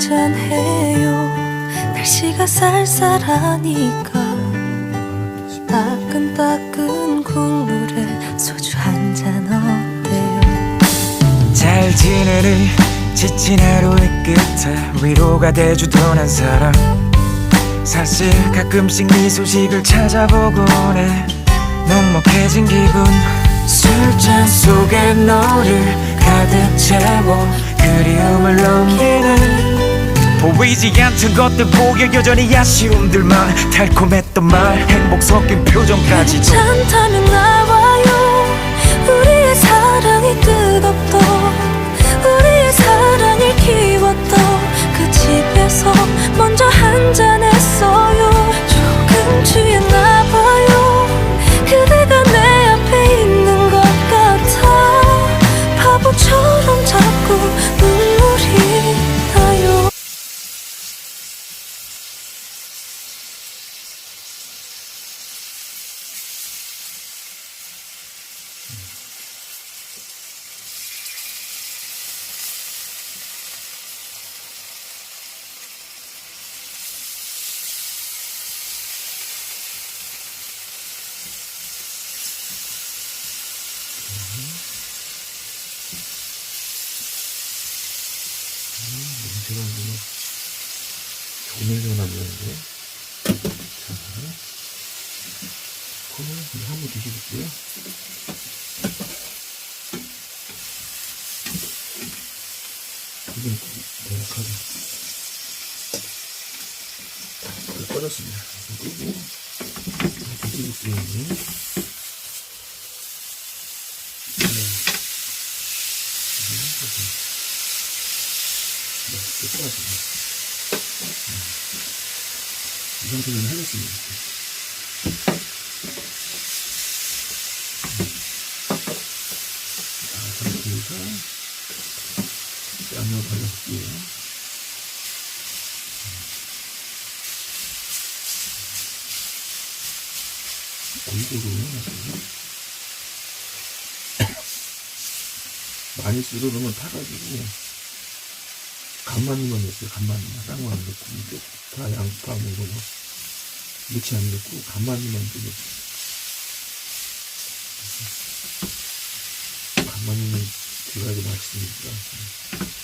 한잔해요. 날씨가 쌀쌀하니까 따끈따끈 국물에 소주 한잔 어때요? 잘 지내니? 지친 하루의 끝에 위로가 돼주던 한 사람. 사실 가끔씩 네 소식을 찾아보곤 해. 녹록해진 기분. 술잔 속에 너를 가득 채워 그리움을 넘기는 보이지 않던 것들 보여 여전히 아쉬움들만 달콤했던 말 행복 섞인 표정까지도. 괜찮다면 나와 이거 조밀조나 보는데 자 이제 한번 드셔볼게요 이건 노력하게 불 꺼졌습니다 끄고 이렇게 꺼졌습니다 이 정도면 하겠습니다. 자, 상태에서 양념 발라볼게요. 골고루 많이 쓸어 넣으면 타가지고 간마늘만 넣었어요. 간마늘만 쌍마늘 넣고 다 양파 뭐 이거 뭐 넣지 안 넣고 좀 넣었어요. 간마늘은 들어가야 맛있으니까